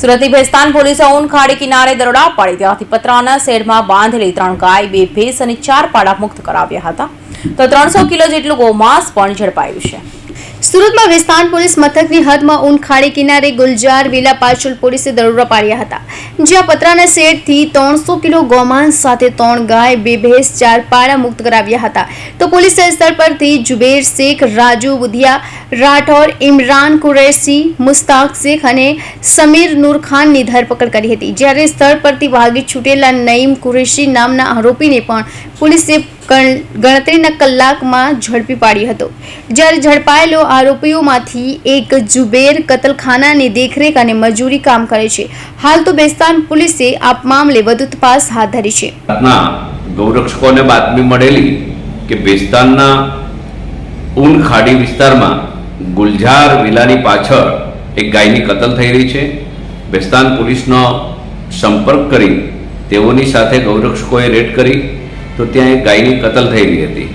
સુરતની ભેસ્તાન પોલીસે ઊન ખાડી કિનારે દરોડા પાડી ત્યાંથી પતરાના શેડમાં બાંધેલી ત્રણ ગાય, બે ભેંસ અને ચાર પાડા મુક્ત કરાવ્યા હતા. તો ત્રણસો કિલો જેટલું ગૌમાંસ પણ ઝડપાયું છે. સુરતમાં વિસ્તાન પોલીસ મથકની હદમાં ઊન ખાડી કિનારે ગુલજાર, વિલા, પાછુલ પોલીસે દરોડા પાડ્યા હતા. જ્યાં પતરાના શેડથી ત્રણસો કિલો ગૌમાંસ સાથે ત્રણ ગાય, બે ભેંસ, ચાર પાડા મુક્ત કરાવ્યા હતા. તો પોલીસે સ્થળ પરથી જુબેર શેખ, રાજુ બુધિયા, રાઠોર, ઇમરાન કુરેશી, મુસ્તાક શેખ અને સમીર નૂર ખાનની ધરપકડ કરી હતી. જ્યારે સ્થળ પરથી ભાગી છૂટેલા નઈમ કુરેશી નામના આરોપીને પણ પોલીસે ગણતરીના કલાકમાં ઝડપી પાડ્યો હતો. જ્યારે ઝડપાયેલો આરોપીઓમાંથી એક જુબેર કતલખાનાની દેખરેખ અને મજૂરી કામ કરે છે. હાલ તો બેસ્તાન પોલીસે આ મામલે વધુ તપાસ હાથ ધરી છે. ગૌરક્ષકોને બાતમી મળેલી કે બેસ્તાનના ઊન ખાડી વિસ્તારમાં ગુલઝાર વિલાની પાછળ એક ગાયની કતલ થઈ રહી છે. બેસ્તાન પોલીસનો સંપર્ક કરી તેઓની સાથે ગૌરક્ષકોએ રેડ કરી તો ત્યાં એક ગાયની કતલ થઈ રહી હતી.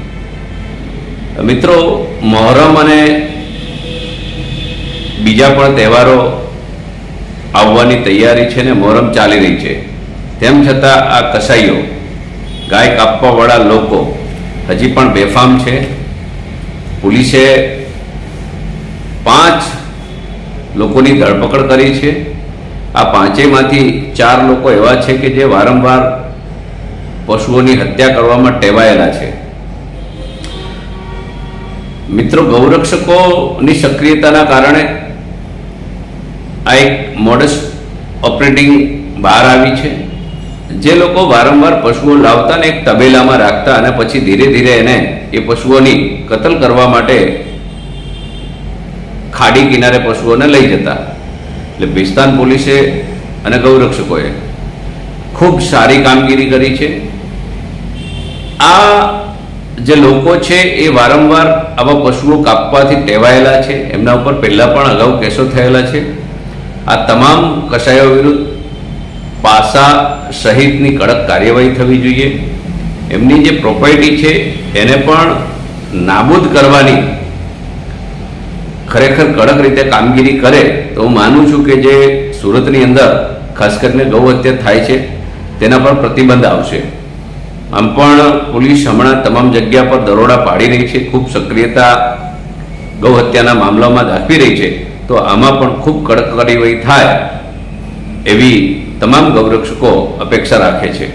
મિત્રો, મહોરમ અને બીજા પણ તહેવારો આવવાની તૈયારી છે ને મોહરમ ચાલી રહી છે. તેમ છતાં આ કસાઈઓ, ગાય કાપવાવાળા લોકો હજી પણ બેફામ છે. પોલીસે પાંચ લોકોની ધરપકડ કરી છે. આ પાંચેયમાંથી ચાર લોકો એવા છે કે જે વારંવાર પશુઓની હત્યા કરવામાં ટેવાયેલા છે. મિત્રો, ગૌરક્ષકોની સક્રિયતાના કારણે આ એક મોડસ ઓપરેટિંગ બહાર આવી છે. જે લોકો વારંવાર પશુઓ લાવતા ને એક તબેલામાં રાખતા અને પછી ધીરે ધીરે એને એ પશુઓની કતલ કરવા માટે ખાડી કિનારે પશુઓને લઈ જતા. એટલે બિસ્તાન પોલીસે અને ગૌરક્ષકોએ ખૂબ સારી કામગીરી કરી છે. આ જે લોકો છે, એ વારંવાર આવા પશુઓ કાપવાથી ટેવાયેલા છે. એમના ઉપર પહેલાં પણ અગાઉ કેસો થયેલા છે. આ તમામ કસાયો વિરુદ્ધ પાસા સહિતની કડક કાર્યવાહી થવી જોઈએ. એમની જે પ્રોપર્ટી છે, એને પણ નાબૂદ કરવાની ખરેખર કડક રીતે કામગીરી કરે, તો હું માનું છું કે જે સુરતની અંદર, ખાસ કરીને ગૌ હત્યા થાય છે, તેના પર પ્રતિબંધ આવશે. આમ પણ પોલીસ હમણાં તમામ જગ્યા પર દરોડા પાડી રહી છે, ખૂબ સક્રિયતા ગૌ હત્યાના મામલામાં દાખવી રહી છે. તો આમાં પણ ખૂબ કડક કાર્યવાહી થાય એવી તમામ ગૌરક્ષકો અપેક્ષા રાખે છે.